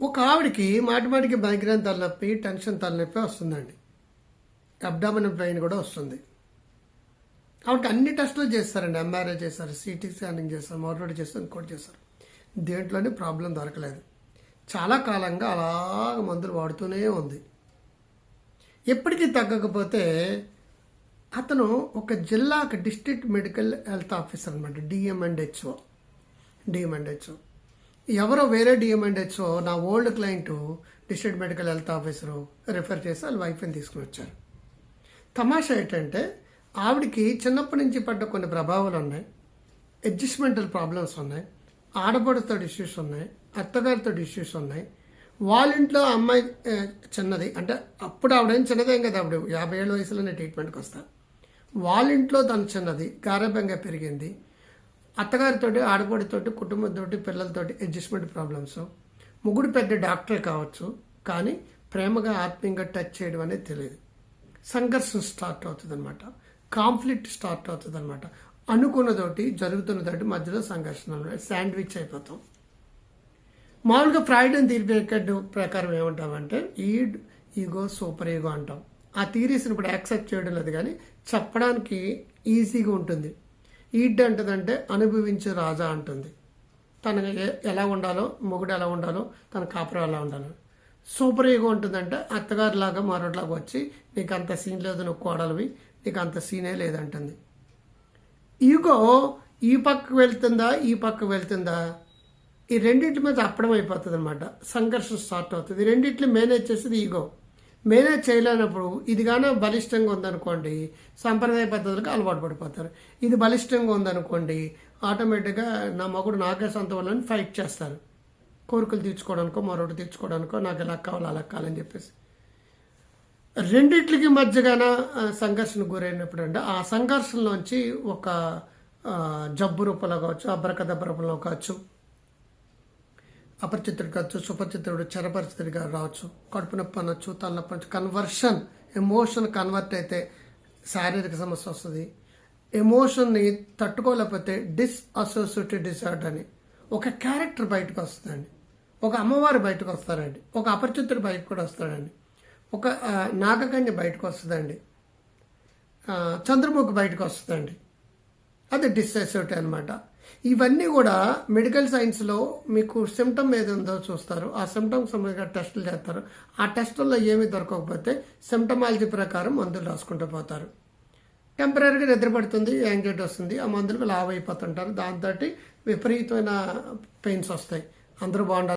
ఒక ఆవిడకి మాటిమాటికి మైగ్రేన్ తలనొప్పి టెన్షన్ తలనొప్పి వస్తుందండి. అబ్డామిన్ పెయిన్ కూడా వస్తుంది. ఆవిడకి అన్ని టెస్టులు చేస్తారండి. ఎంఆర్ఐ చేస్తారు సిటీ స్కానింగ్ చేస్తారు మోటోడ్ చేస్తారు ఇంకోటి చేస్తారు. దేంట్లోనే ప్రాబ్లం దొరకలేదు. చాలా కాలంగా అలాగ మందులు వాడుతూనే ఉంది. ఎప్పటికీ తగ్గకపోతే అతను ఒక జిల్లాకు డిస్ట్రిక్ట్ మెడికల్ హెల్త్ ఆఫీసర్ అనమాట DM and HO DM and HO ఎవరో వేరే డిఎంఎండ్హెచ్ఓ నా old client district medical health officer refer చేసి వాళ్ళ వైఫ్ని తీసుకుని వచ్చారు. తమాషా ఏంటంటే ఆవిడకి చిన్నప్పటి నుంచి పడ్డ కొన్ని ప్రభావాలు ఉన్నాయి. అడ్జస్ట్మెంటల్ ప్రాబ్లమ్స్ ఉన్నాయి. ఆడపడుతో ఇష్యూస్ ఉన్నాయి. అత్తగారితో ఇష్యూస్ ఉన్నాయి. వాళ్ళ ఇంట్లో అమ్మాయి చిన్నది అంటే అప్పుడు ఆవిడేం చిన్నదేం కదా ఆవిడ. యాభై ఏళ్ళ వయసులోనే ట్రీట్మెంట్కి వస్తా. వాళ్ళ ఇంట్లో తను చిన్నది గారభంగా పెరిగింది. అత్తగారితో ఆడపడితో కుటుంబంతోటి పిల్లలతోటి అడ్జస్ట్మెంట్ ప్రాబ్లమ్స్ ముగ్గురు పెద్ద డాక్టర్ కావచ్చు కానీ ప్రేమగా ఆత్మీయంగా టచ్ చేయడం అనేది తెలియదు. సంఘర్షణ స్టార్ట్ అవుతుంది అనమాట కాన్ఫ్లిక్ట్ స్టార్ట్ అవుతుంది అనమాట అనుకున్నతోటి జరుగుతున్నతోటి మధ్యలో సంఘర్షణ శాండ్విచ్ అయిపోతాం. మామూలుగా ఫ్రాయిడ్ అండ్ థియరీ ప్రకారం ఏమంటామంటే ఈడ్ ఈగో సూపర్ ఈగో అంటాం. ఆ థీరీస్ని ఇప్పుడు యాక్సెప్ట్ చేయడం లేదు కానీ చెప్పడానికి ఈజీగా ఉంటుంది. ఈడ్ అంటదంటే అనుభవించే రాజా అంటుంది. తన ఎలా ఉండాలో మొగుడు ఎలా ఉండాలో తన కాపురం ఎలా ఉండాలో. సూపర్ ఈగో ఉంటుందంటే అత్తగారిలాగా మరొకలాగా వచ్చి నీకు అంత సీన్ లేదు నువ్వు కోడలివి నీకు అంత సీనే లేదంటుంది. ఈగో ఈ పక్కకు వెళ్తుందా ఈ పక్కకు వెళ్తుందా? ఈ రెండింటి మీద అప్పడం అయిపోతుంది అనమాట సంఘర్షణ స్టార్ట్ అవుతుంది. ఈ రెండింటిని మేనేజ్ చేసేది ఈగో. మేనేజ్ చేయలేనప్పుడు ఇది కానీ బలిష్టంగా ఉందనుకోండి సాంప్రదాయ పద్ధతులకు అలవాటు పడిపోతారు. ఇది బలిష్టంగా ఉందనుకోండి ఆటోమేటిక్గా నా మగుడు నాకే సొంత వాళ్ళని ఫైట్ చేస్తారు. కోరికలు తీర్చుకోవడానికో మరొకటి తీర్చుకోవడానికో నాకు ఎలా కావాలి అలా కావాలని చెప్పేసి. రెండిట్లకి మధ్యగాన ఆ, సంఘర్షణ గురైనప్పుడు అంటే ఆ సంఘర్షణలోంచి ఒక జబ్బు రూపంలో కావచ్చు అబ్రకదబ్బ రూపంలో కావచ్చు అపరిచితుడు కావచ్చు సుపరిచితుడు చరపరిచితుడిగా రావచ్చు. కడుపు నొప్పి అనొచ్చు తలనొప్పి అనొచ్చు. కన్వర్షన్ ఎమోషన్ కన్వర్ట్ అయితే శారీరక సమస్య వస్తుంది. ఎమోషన్ని తట్టుకోలేకపోతే డిస్అసోసియేటెడ్ డిసార్డర్ అని. ఒక క్యారెక్టర్ బయటకు వస్తుందండి. ఒక అమ్మవారు బయటకు వస్తారండి. ఒక అపరిచితుడు బయటకు కూడా వస్తాడండి. ఒక నాగకన్య బయటకు వస్తుందండి. చంద్రముఖి బయటకు వస్తుందండి. అది డిసెసిటీ అనమాట ఇవన్నీ కూడా మెడికల్ సైన్స్లో మీకు సిమ్టమ్ ఏది ఉందో చూస్తారు. ఆ సిమ్టమ్ సంబంధించిన టెస్టులు చేస్తారు. ఆ టెస్టుల్లో ఏమీ దొరకకపోతే సిమ్టమాలజీ ప్రకారం మందులు రాసుకుంటూ పోతారు. టెంపరీగా నిద్ర పడుతుంది యాంగ్జైటీ వస్తుంది. ఆ మందులకు లావ్ అయిపోతుంటారు. దాంతో విపరీతమైన పెయిన్స్ వస్తాయి. అందరూ బాగుండాలి.